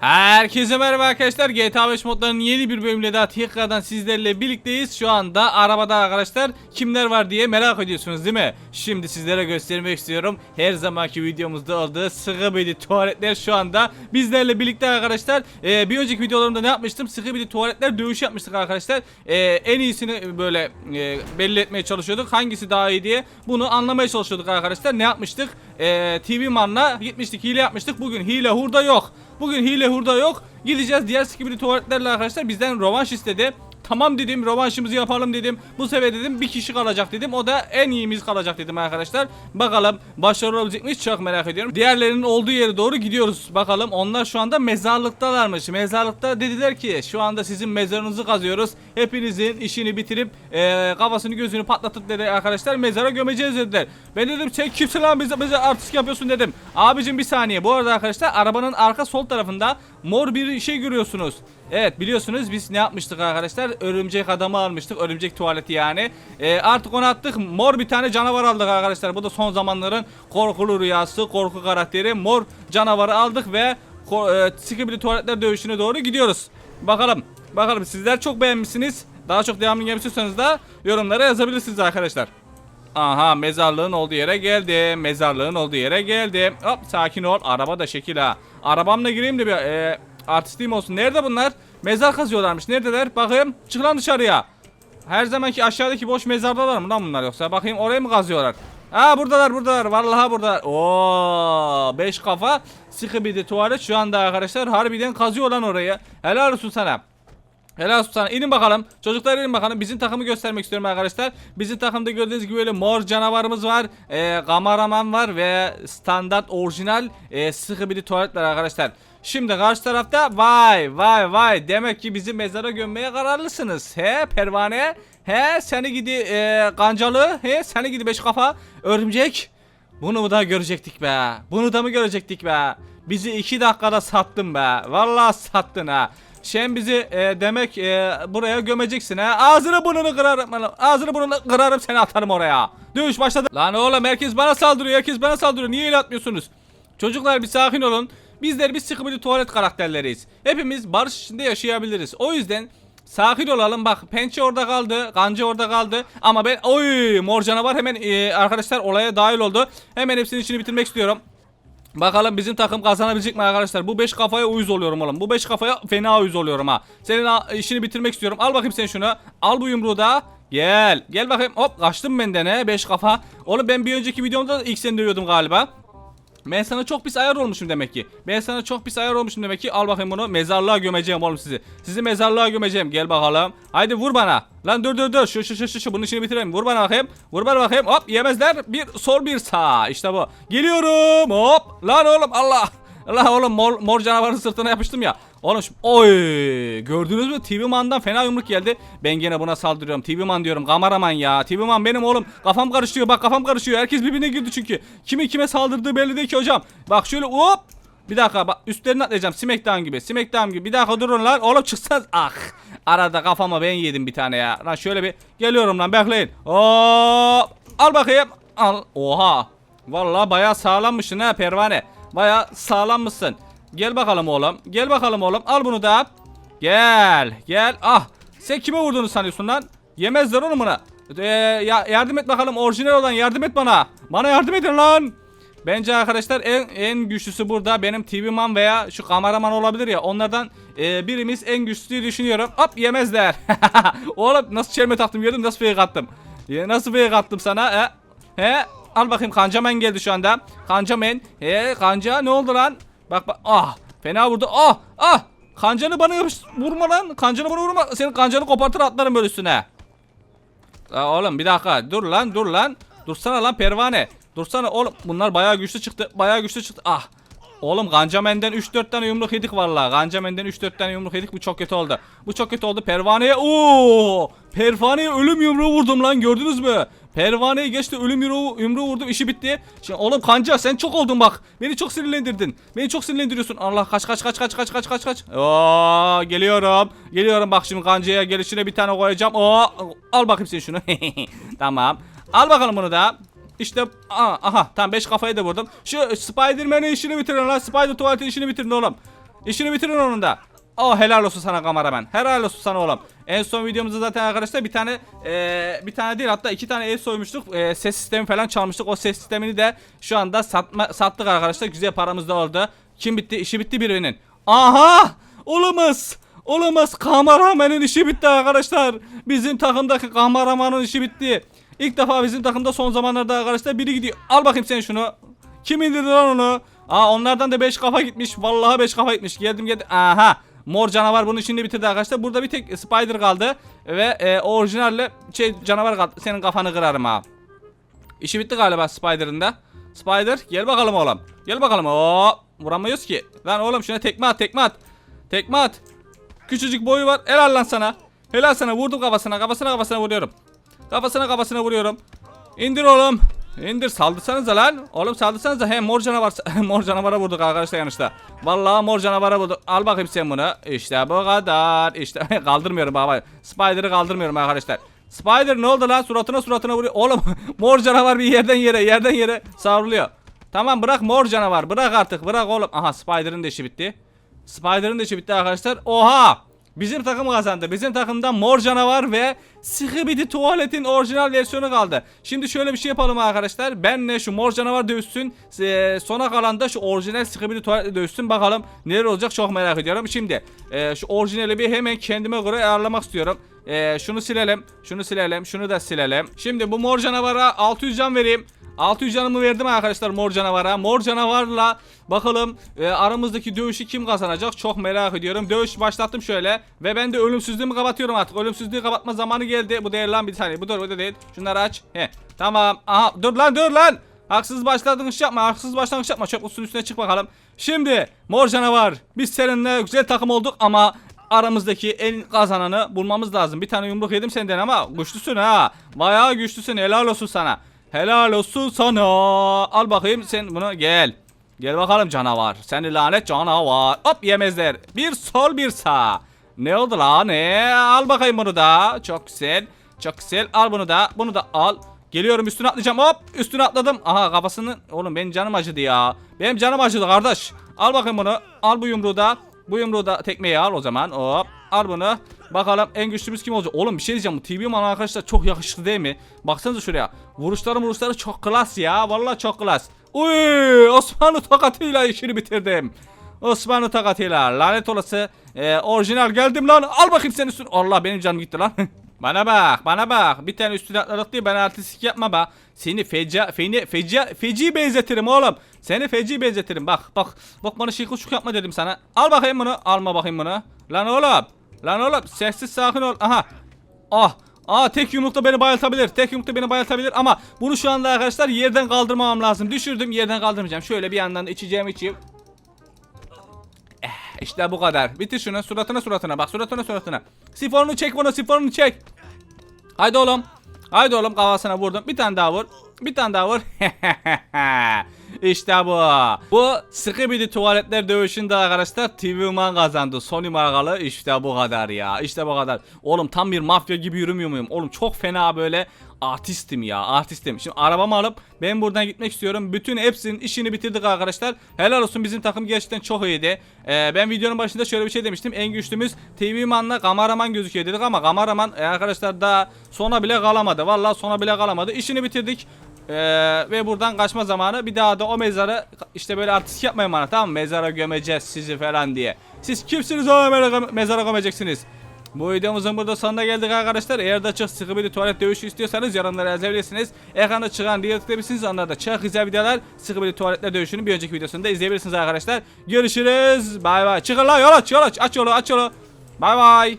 Herkese merhaba arkadaşlar. GTA 5 modlarının yeni bir bölümüyle daha tekrardan sizlerle birlikteyiz. Şu anda arabada arkadaşlar kimler var diye merak ediyorsunuz değil mi? Şimdi sizlere göstermek istiyorum. Her zamanki videomuzda olduğu sıkı tuvaletler şu anda bizlerle birlikte arkadaşlar. Ee, bir önceki videolarımda ne yapmıştım? Sıkı tuvaletler dövüş yapmıştık arkadaşlar. Ee, en iyisini böyle e, belli etmeye çalışıyorduk. Hangisi daha iyi diye bunu anlamaya çalışıyorduk arkadaşlar. Ne yapmıştık? Ee, TV Man'la gitmiştik hile yapmıştık. Bugün hile hurda yok. Bugün hile hurda yok. Gideceğiz diğer skibidi tuvaletlerle arkadaşlar bizden rövanş istedi. Tamam dedim rövanşımızı yapalım dedim. Bu sefer dedim bir kişi kalacak dedim. O da en iyimiz kalacak dedim arkadaşlar. Bakalım başarılı olabilecek miyiz çok merak ediyorum. Diğerlerinin olduğu yere doğru gidiyoruz. Bakalım onlar şu anda mezarlıktalarmış. Mezarlıkta dediler ki şu anda sizin mezarınızı kazıyoruz. Hepinizin işini bitirip eee, kafasını gözünü patlatıp dedi arkadaşlar mezara gömeceğiz dediler. Ben dedim sen kimsin lan bize, bize artist yapıyorsun dedim. Abicim bir saniye. Bu arada arkadaşlar arabanın arka sol tarafında mor bir şey görüyorsunuz. Evet biliyorsunuz biz ne yapmıştık arkadaşlar? Örümcek adamı almıştık. Örümcek tuvaleti yani. Ee, artık onu attık. Mor bir tane canavar aldık arkadaşlar. Bu da son zamanların korkulu rüyası, korku karakteri. Mor canavarı aldık ve e, Skibidi tuvaletler dövüşüne doğru gidiyoruz. Bakalım. Bakalım sizler çok beğenmişsiniz. Daha çok devamını gelmek da yorumlara yazabilirsiniz arkadaşlar. Aha mezarlığın olduğu yere geldim. Mezarlığın olduğu yere geldim. Hop sakin ol. Araba da şekil ha. Arabamla gireyim de bir e, artistliğim olsun. Nerede bunlar? Mezar kazıyorlarmış. Neredeler? Bakayım. Çık lan dışarıya. Her zamanki aşağıdaki boş mezardalar mı lan bunlar yoksa? Bakayım oraya mı kazıyorlar? Aa buradalar buradalar. Vallahi buradalar. Oo, beş kafa sıkı bir de tuvalet şu anda arkadaşlar harbiden kazıyor lan orayı. Helal olsun sana. Helal olsun sana. İnin bakalım. Çocuklar inin bakalım. Bizim takımı göstermek istiyorum arkadaşlar. Bizim takımda gördüğünüz gibi böyle mor canavarımız var. E, kameraman var ve standart orijinal e, sıkı bir tuvalet var arkadaşlar. Şimdi karşı tarafta vay vay vay demek ki bizi mezara gömmeye kararlısınız. He pervane. He seni gidi e, kancalı. He seni gidi beş kafa. Örümcek. Bunu da görecektik be. Bunu da mı görecektik be? Bizi iki dakikada sattın be. Vallahi sattın ha. Sen bizi e, demek e, buraya gömeceksin ha. Ağzını burnunu kırarım. Ağzını burnunu kırarım seni atarım oraya. Dövüş başladı. Lan oğlum herkes bana saldırıyor. Herkes bana saldırıyor. Niye el atmıyorsunuz? Çocuklar bir sakin olun. Bizler biz sıkı bir tuvalet karakterleriyiz. Hepimiz barış içinde yaşayabiliriz. O yüzden sakin olalım. Bak pençe orada kaldı. Kancı orada kaldı. Ama ben oy mor canavar hemen e, arkadaşlar olaya dahil oldu. Hemen hepsinin işini bitirmek istiyorum. Bakalım bizim takım kazanabilecek mi arkadaşlar? Bu 5 kafaya uyuz oluyorum oğlum. Bu 5 kafaya fena uyuz oluyorum ha. Senin işini bitirmek istiyorum. Al bakayım sen şunu. Al bu yumruğu da. Gel. Gel bakayım. Hop kaçtım benden he. 5 kafa. Oğlum ben bir önceki videomda da ilk seni dövüyordum galiba. Ben sana çok pis ayar olmuşum demek ki. Ben sana çok pis ayar olmuşum demek ki. Al bakayım bunu. Mezarlığa gömeceğim oğlum sizi. Sizi mezarlığa gömeceğim. Gel bakalım. Haydi vur bana. Lan dur dur dur. Şu şu şu şu şu. Bunun işini bitireyim. Vur bana bakayım. Vur bana bakayım. Hop yemezler. Bir sol bir sağ. İşte bu. Geliyorum. Hop. Lan oğlum Allah. Allah oğlum mor, mor canavarın sırtına yapıştım ya. Oğlum şu, oy gördünüz mü TV Man'dan fena yumruk geldi. Ben gene buna saldırıyorum. TV Man diyorum. Kameraman ya. TV Man benim oğlum. Kafam karışıyor. Bak kafam karışıyor. Herkes birbirine girdi çünkü. Kimi kime saldırdığı belli değil ki hocam. Bak şöyle hop. Bir dakika bak üstlerine atlayacağım. Smackdown gibi. Smackdown gibi. Bir dakika durun lan. Oğlum çıksanız. Ah. Arada kafama ben yedim bir tane ya. Lan şöyle bir geliyorum lan bekleyin. Hop. Al bakayım. Al. Oha. Vallahi bayağı sağlammışsın ha pervane. Bayağı sağlammışsın. Gel bakalım oğlum. Gel bakalım oğlum. Al bunu da. Gel. Gel. Ah. Sen kime vurduğunu sanıyorsun lan? Yemezler onu buna. Ee, ya, yardım et bakalım. Orijinal olan yardım et bana. Bana yardım edin lan. Bence arkadaşlar en en güçlüsü burada benim TV man veya şu kameraman olabilir ya onlardan e, birimiz en güçlü diye düşünüyorum. Hop yemezler. Oğlum nasıl çelme taktım gördün nasıl fake attım. Nasıl fake attım sana? He? He? Al bakayım kancamen geldi şu anda. Kancamen. He kanca ne oldu lan? Bak bak. Ah fena vurdu. Ah ah. Kancanı bana yapış vurma lan. Kancanı bana vurma. Senin kancanı kopartır atlarım böyle üstüne. Aa, oğlum bir dakika dur lan dur lan. Dursana lan pervane. Dursana oğlum bunlar bayağı güçlü çıktı. Bayağı güçlü çıktı. Ah. Oğlum Gancamen'den 3-4 tane yumruk yedik vallahi. Gancamen'den 3-4 tane yumruk yedik. Bu çok kötü oldu. Bu çok kötü oldu. Pervaneye ooo! Pervaneye ölüm yumruğu vurdum lan gördünüz mü? Pervaneye geçti ölüm yumruğu, yumruğu vurdum işi bitti. Şimdi oğlum kanca sen çok oldun bak. Beni çok sinirlendirdin. Beni çok sinirlendiriyorsun. Allah kaç kaç kaç kaç kaç kaç kaç kaç. Oo geliyorum. Geliyorum bak şimdi kancaya gelişine bir tane koyacağım. Oo al bakayım sen şunu. tamam. Al bakalım bunu da. İşte aha, aha tamam 5 kafayı da vurdum. Şu Spider-Man'in işini bitirin lan. Spider tuvaletin işini bitirin oğlum. İşini bitirin onun da. Oh helal olsun sana kameraman. Helal olsun sana oğlum. En son videomuzda zaten arkadaşlar bir tane eee, bir tane değil hatta iki tane ev soymuştuk. Eee, ses sistemi falan çalmıştık. O ses sistemini de şu anda satma, sattık arkadaşlar. Güzel paramız da oldu. Kim bitti? İşi bitti birinin. Aha! Olamaz. Olamaz. Kameramenin işi bitti arkadaşlar. Bizim takımdaki kameramanın işi bitti. İlk defa bizim takımda son zamanlarda arkadaşlar biri gidiyor. Al bakayım sen şunu. Kim indirdi lan onu? Aa onlardan da 5 kafa gitmiş. Vallahi 5 kafa gitmiş. Geldim geldim. Aha. Mor canavar bunun içinde bitirdi arkadaşlar. Burada bir tek spider kaldı. Ve e, orijinalle şey canavar kaldı. Senin kafanı kırarım ha. İşi bitti galiba Spider'ın da. Spider gel bakalım oğlum. Gel bakalım. Oo, vuramıyoruz ki. Lan oğlum şuna tekme at tekme at. Tekme at. Küçücük boyu var. Helal lan sana. Helal sana vurdum kafasına. Kafasına kafasına vuruyorum. Kafasına kafasına vuruyorum. İndir oğlum. İndir saldırsanıza lan. Oğlum saldırsanıza. He mor canavar. mor canavara vurduk arkadaşlar yanlışta. Vallahi mor canavara vurduk. Al bakayım sen bunu. İşte bu kadar. İşte kaldırmıyorum baba. Spider'ı kaldırmıyorum arkadaşlar. Spider ne oldu lan? Suratına suratına vuruyor. Oğlum mor canavar bir yerden yere yerden yere savruluyor. Tamam bırak mor canavar. Bırak artık. Bırak oğlum. Aha Spider'ın da işi bitti. Spider'ın da işi bitti arkadaşlar. Oha! Bizim takım kazandı. Bizim takımda mor canavar ve Skibidi tuvaletin orijinal versiyonu kaldı. Şimdi şöyle bir şey yapalım arkadaşlar. Benle şu mor canavar dövüşsün. Ee, sona kalan da şu orijinal Skibidi tuvaletle dövüşsün. Bakalım neler olacak çok merak ediyorum. Şimdi e, şu orijinali bir hemen kendime göre ayarlamak istiyorum. E, şunu silelim. Şunu silelim. Şunu da silelim. Şimdi bu mor canavara 600 can vereyim. 600 canımı verdim arkadaşlar mor canavara. Mor canavarla bakalım e, aramızdaki dövüşü kim kazanacak çok merak ediyorum. Dövüş başlattım şöyle ve ben de ölümsüzlüğümü kapatıyorum artık. Ölümsüzlüğü kapatma zamanı geldi. Bu değil lan bir saniye. Bu da bu da değil. Şunları aç. He. Tamam. Aha dur lan dur lan. Haksız başlangıç yapma. Haksız başlangıç yapma. Çok usulün üstüne çık bakalım. Şimdi mor canavar. Biz seninle güzel takım olduk ama aramızdaki en kazananı bulmamız lazım. Bir tane yumruk yedim senden ama güçlüsün ha. Bayağı güçlüsün. Helal olsun sana. Helal olsun sana. Al bakayım sen bunu gel. Gel bakalım canavar. Seni lanet canavar. Hop yemezler. Bir sol bir sağ. Ne oldu lan ne? Al bakayım bunu da. Çok güzel. Çok güzel. Al bunu da. Bunu da al. Geliyorum üstüne atlayacağım. Hop üstüne atladım. Aha kafasını. Oğlum benim canım acıdı ya. Benim canım acıdı kardeş. Al bakayım bunu. Al bu yumruğu da. Bu yumruğu da tekmeyi al o zaman. Hop. Al bunu. Bakalım en güçlümüz kim olacak? Oğlum bir şey diyeceğim. Bu TV arkadaşlar çok yakışıklı değil mi? Baksanıza şuraya. Vuruşları vuruşları çok klas ya. Vallahi çok klas. Uy Osmanlı tokatıyla işini bitirdim. Osmanlı tokatıyla lanet olası e, orijinal geldim lan al bakayım sen üstüne Allah benim canım gitti lan bana bak bana bak bir tane üstüne atladık diye ben artistik yapma bak seni feca feni feca feci benzetirim oğlum seni feci benzetirim bak bak bak bana şık şık yapma dedim sana al bakayım bunu alma bakayım bunu lan oğlum lan oğlum sessiz sakin ol aha ah Aa tek yumrukta beni bayıltabilir. Tek yumrukta beni bayıltabilir ama bunu şu anda arkadaşlar yerden kaldırmam lazım. Düşürdüm yerden kaldırmayacağım. Şöyle bir yandan da içeceğim içeyim. Eh, işte bu kadar. Bitir şunu suratına suratına bak suratına suratına. Sifonunu çek bunu sifonunu çek. Haydi oğlum. Haydi oğlum kafasına vurdum. Bir tane daha vur. Bir tane daha vur. işte bu. Bu Skibidi tuvaletler dövüşünde arkadaşlar TV Man kazandı. Sony markalı işte bu kadar ya. İşte bu kadar. Oğlum tam bir mafya gibi yürümüyor muyum? Oğlum çok fena böyle artistim ya artistim. Şimdi arabamı alıp ben buradan gitmek istiyorum. Bütün hepsinin işini bitirdik arkadaşlar. Helal olsun bizim takım gerçekten çok iyiydi. Ee, ben videonun başında şöyle bir şey demiştim. En güçlümüz TV Man'la kameraman gözüküyor dedik ama kameraman e, arkadaşlar daha sona bile kalamadı. Vallahi sona bile kalamadı. İşini bitirdik. Ee, ve buradan kaçma zamanı bir daha da o mezarı işte böyle artistik yapmayın bana tamam mı? Mezara gömeceğiz sizi falan diye. Siz kimsiniz o mezara, gömeceksiniz? Bu videomuzun burada sonuna geldik arkadaşlar. Eğer de çok sıkı bir tuvalet dövüşü istiyorsanız yorumlara yazabilirsiniz. Ekranda çıkan diğer tıklayabilirsiniz. Onlarda çok güzel videolar. Sıkı bir tuvaletler dövüşünün bir önceki videosunda izleyebilirsiniz arkadaşlar. Görüşürüz. Bay bay. Çıkın lan yola aç yola aç. Aç yolu aç yolu. Bay bay.